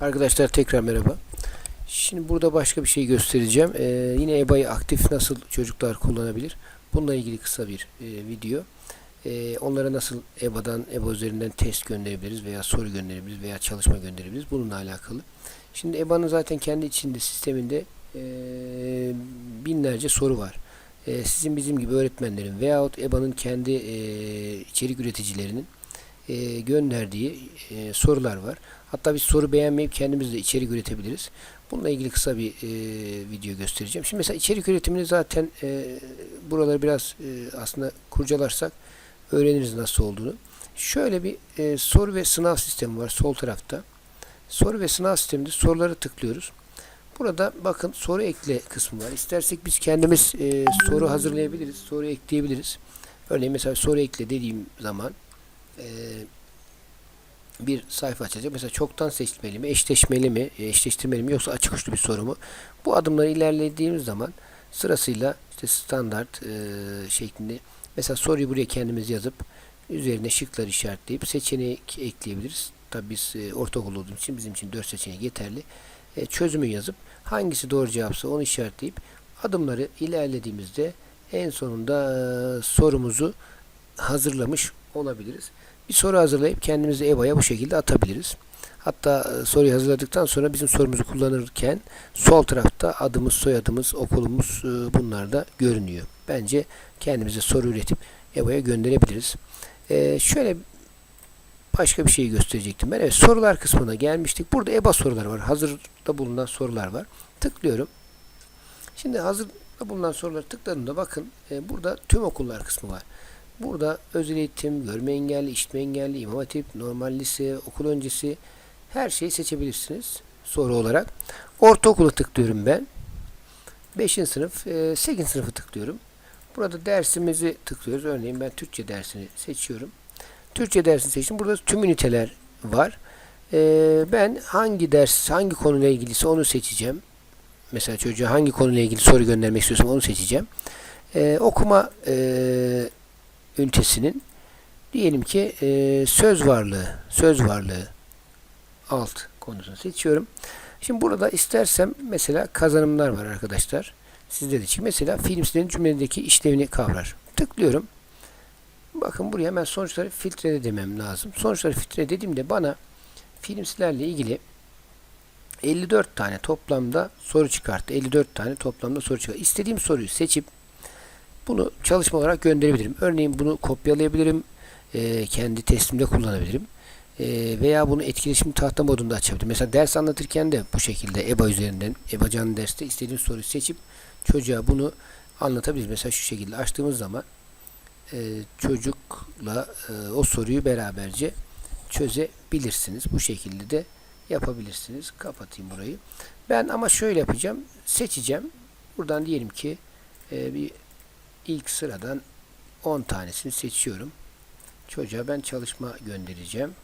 Arkadaşlar tekrar merhaba. Şimdi burada başka bir şey göstereceğim. Ee, yine EBA'yı aktif nasıl çocuklar kullanabilir? Bununla ilgili kısa bir e, video. Ee, onlara nasıl EBA'dan, EBA üzerinden test gönderebiliriz veya soru gönderebiliriz veya çalışma gönderebiliriz. Bununla alakalı. Şimdi EBA'nın zaten kendi içinde sisteminde e, binlerce soru var. E, sizin bizim gibi öğretmenlerin veyahut EBA'nın kendi e, içerik üreticilerinin e, gönderdiği e, sorular var. Hatta biz soru beğenmeyip kendimiz de içerik üretebiliriz. Bununla ilgili kısa bir e, video göstereceğim. Şimdi mesela içerik üretimini zaten e, buraları biraz e, aslında kurcalarsak öğreniriz nasıl olduğunu. Şöyle bir e, soru ve sınav sistemi var sol tarafta. Soru ve sınav sisteminde soruları tıklıyoruz. Burada bakın soru ekle kısmı var. İstersek biz kendimiz e, soru hazırlayabiliriz. Soru ekleyebiliriz. Örneğin mesela soru ekle dediğim zaman bir sayfa açacak. Mesela çoktan seçmeli mi, eşleşmeli mi, eşleştirmeli mi yoksa açık uçlu bir soru mu? Bu adımları ilerlediğimiz zaman sırasıyla işte standart e, şeklinde mesela soruyu buraya kendimiz yazıp üzerine şıklar işaretleyip seçenek ekleyebiliriz. Tabi biz e, ortaokul olduğumuz için bizim için 4 seçenek yeterli. Çözümü yazıp hangisi doğru cevapsa onu işaretleyip adımları ilerlediğimizde en sonunda sorumuzu hazırlamış olabiliriz. Bir soru hazırlayıp kendimizi EBA'ya bu şekilde atabiliriz. Hatta e, soruyu hazırladıktan sonra bizim sorumuzu kullanırken sol tarafta adımız, soyadımız, okulumuz e, bunlar da görünüyor. Bence kendimize soru üretip EBA'ya gönderebiliriz. E, şöyle başka bir şey gösterecektim ben. Evet sorular kısmına gelmiştik. Burada EBA soruları var. Hazırda bulunan sorular var. Tıklıyorum. Şimdi hazırda bulunan soruları tıkladığımda bakın e, burada tüm okullar kısmı var. Burada özel eğitim, görme engelli, işitme engelli, imam hatip, normal lise, okul öncesi her şeyi seçebilirsiniz soru olarak. Ortaokula tıklıyorum ben. 5. sınıf, e, 8. sınıfı tıklıyorum. Burada dersimizi tıklıyoruz. Örneğin ben Türkçe dersini seçiyorum. Türkçe dersini seçtim. Burada tüm üniteler var. E, ben hangi ders, hangi konuyla ilgiliyse onu seçeceğim. Mesela çocuğa hangi konuyla ilgili soru göndermek istiyorsam onu seçeceğim. E, okuma e, ünitesinin diyelim ki e, söz varlığı, söz varlığı alt konusunu seçiyorum. Şimdi burada istersem mesela kazanımlar var arkadaşlar. Sizde de çık. Mesela filmsizlerin cümledeki işlevini kavrar. Tıklıyorum. Bakın buraya hemen sonuçları filtrele demem lazım. Sonuçları filtre dediğimde bana filmsizlerle ilgili 54 tane toplamda soru çıkarttı. 54 tane toplamda soru çıkarttı. İstediğim soruyu seçip bunu çalışma olarak gönderebilirim. Örneğin bunu kopyalayabilirim. E, kendi testimde kullanabilirim. E, veya bunu etkileşim tahta modunda açabilirim. Mesela ders anlatırken de bu şekilde EBA üzerinden EBA canlı derste istediğim soruyu seçip çocuğa bunu anlatabiliriz. Mesela şu şekilde açtığımız zaman e, çocukla e, o soruyu beraberce çözebilirsiniz. Bu şekilde de yapabilirsiniz. Kapatayım burayı. Ben ama şöyle yapacağım. Seçeceğim. Buradan diyelim ki e, bir ilk sıradan 10 tanesini seçiyorum. Çocuğa ben çalışma göndereceğim.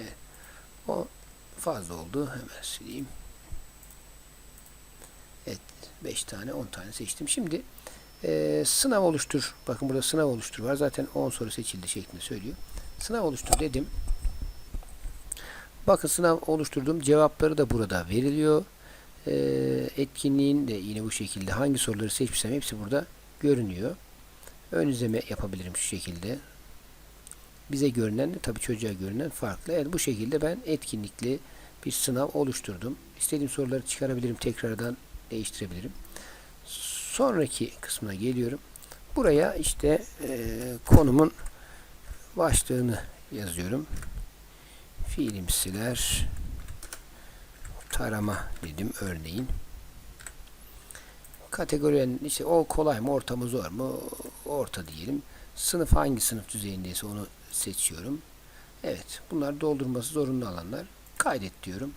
Evet. O fazla oldu. Hemen sileyim. Evet. 5 tane 10 tane seçtim. Şimdi e, sınav oluştur. Bakın burada sınav oluştur var. Zaten 10 soru seçildi şeklinde söylüyor. Sınav oluştur dedim. Bakın sınav oluşturduğum cevapları da burada veriliyor. E, etkinliğin de yine bu şekilde hangi soruları seçmişsem hepsi burada görünüyor. Ön izleme yapabilirim şu şekilde. Bize görünen de tabii çocuğa görünen farklı. Evet bu şekilde ben etkinlikli bir sınav oluşturdum. İstediğim soruları çıkarabilirim. Tekrardan değiştirebilirim. Sonraki kısmına geliyorum. Buraya işte e, konumun başlığını yazıyorum. Filmsiler tarama dedim örneğin. Kategorinin işte o kolay mı orta mı zor mu orta diyelim. Sınıf hangi sınıf düzeyindeyse onu seçiyorum. Evet bunlar doldurması zorunlu alanlar. Kaydet diyorum.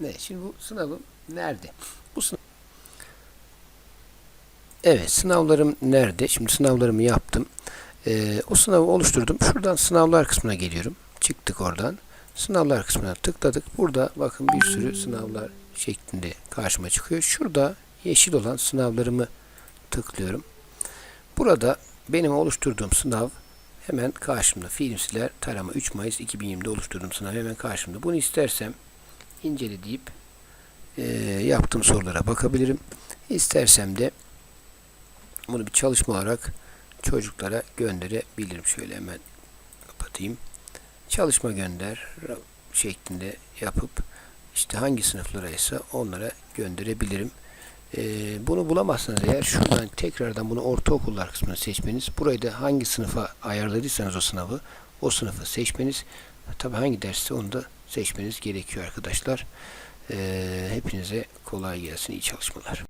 Ne? Şimdi bu sınavım nerede? Bu sınav Evet sınavlarım nerede? Şimdi sınavlarımı yaptım. Ee, o sınavı oluşturdum. Şuradan sınavlar kısmına geliyorum. Çıktık oradan. Sınavlar kısmına tıkladık. Burada bakın bir sürü sınavlar şeklinde karşıma çıkıyor. Şurada yeşil olan sınavlarımı tıklıyorum. Burada benim oluşturduğum sınav hemen karşımda. Filmsiler tarama 3 Mayıs 2020'de oluşturduğum sınav hemen karşımda. Bunu istersem incele deyip e, yaptığım sorulara bakabilirim. İstersem de bunu bir çalışma olarak çocuklara gönderebilirim. Şöyle hemen kapatayım. Çalışma gönder şeklinde yapıp işte hangi sınıflara ise onlara gönderebilirim. Ee, bunu bulamazsanız eğer şuradan tekrardan bunu ortaokullar kısmını seçmeniz. Burayı da hangi sınıfa ayarladıysanız o sınavı o sınıfı seçmeniz. Tabi hangi derste onu da seçmeniz gerekiyor arkadaşlar. Ee, hepinize kolay gelsin. iyi çalışmalar.